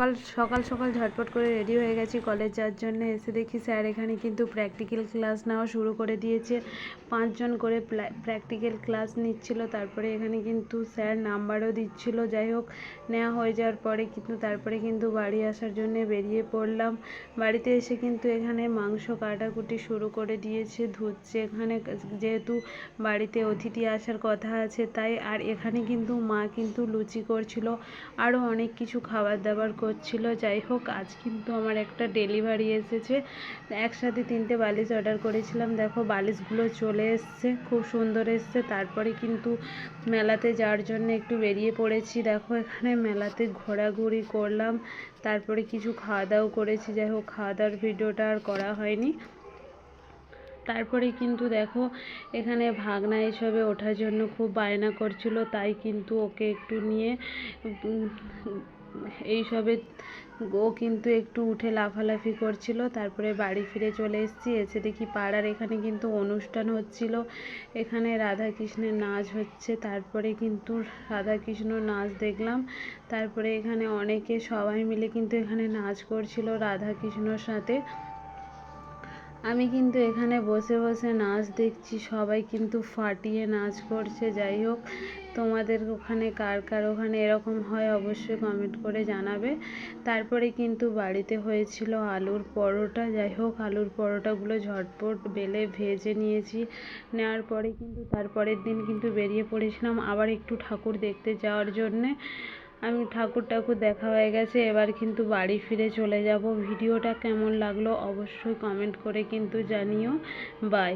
সকাল সকাল সকাল ঝটপট করে রেডি হয়ে গেছি কলেজ যাওয়ার জন্য। এসে দেখি স্যার এখানে কিন্তু প্র্যাকটিক্যাল ক্লাস নেওয়া শুরু করে দিয়েছে। পাঁচজন করে প্র্যাকটিক্যাল ক্লাস নিচ্ছিল। তারপরে এখানে কিন্তু স্যার নাম্বারও দিচ্ছিল। যাই হোক, নেওয়া হয়ে যাওয়ার পরে কিন্তু, তারপরে কিন্তু বাড়ি আসার জন্যে বেরিয়ে পড়লাম। বাড়িতে এসে কিন্তু এখানে মাংস কাটাকুটি শুরু করে দিয়েছে, ধুচ্ছে এখানে। যেহেতু বাড়িতে অতিথি আসার কথা আছে, তাই আর এখানে কিন্তু মা কিন্তু লুচি করছিল। আরও অনেক কিছু খাবার দাবার করছিল, যাই হোক, আজ কিন্তু আমার একটা ডেলিভারি এসেছে। একসাথে তিনটে বালিশ অর্ডার করেছিলাম। দেখো, বালিশগুলো চলে এসছে, খুব সুন্দর এসছে। তারপরে কিন্তু মেলাতে যাওয়ার জন্য একটু বেরিয়ে পড়েছি। দেখো, এখানে মেলাতে ঘোরাঘুরি করলাম। তারপরে কিছু খাওয়া দাওয়া করেছি। যাই হোক খাওয়া দাওয়ার ভিডিওটা আর করা হয়নি। তারপরে কিন্তু দেখো, এখানে ভাগনা এসবে ওঠার জন্য খুব বায়না করছিল। তাই কিন্তু ওকে একটু নিয়ে এইসবে ও কিন্তু একটু উঠে লাফালাফি করছিল, তারপরে বাড়ি ফিরে চলে এসেছি। এসে দেখি পাড়ার এখানে কিন্তু অনুষ্ঠান হচ্ছিল। এখানে রাধা কৃষ্ণের নাচ হচ্ছে, তারপরে কিন্তু রাধা কৃষ্ণ নাচ দেখলাম। তারপরে এখানে অনেকে সবাই মিলে কিন্তু এখানে নাচ করছিল রাধা কৃষ্ণর সাথে। আমি কিন্তু এখানে বসে বসে নাচ দেখছি, সবাই কিন্তু ফাটিয়ে নাচ করছে, যাই হোক। তোমাদের ওখানে কার কার ওখানে এরকম হয় অবশ্যই কমেন্ট করে জানাবে। তারপরে কিন্তু বাড়িতে হয়েছিল আলুর পরোটা, যাই হোক আলুর পরোটাগুলো ঝটপট বেলে ভেজে নিয়েছি। নেওয়ার পরে কিন্তু তারপরের দিন কিন্তু বেরিয়ে পড়েছিলাম আবার একটু ঠাকুর দেখতে যাওয়ার জন্যে। আমি ঠাকুর ঠাকুর দেখা হয়ে গেছে, এবার কিন্তু বাড়ি ফিরে চলে যাব। ভিডিওটা কেমন লাগল অবশ্যই কমেন্ট করে কিন্তু জানিও। বাই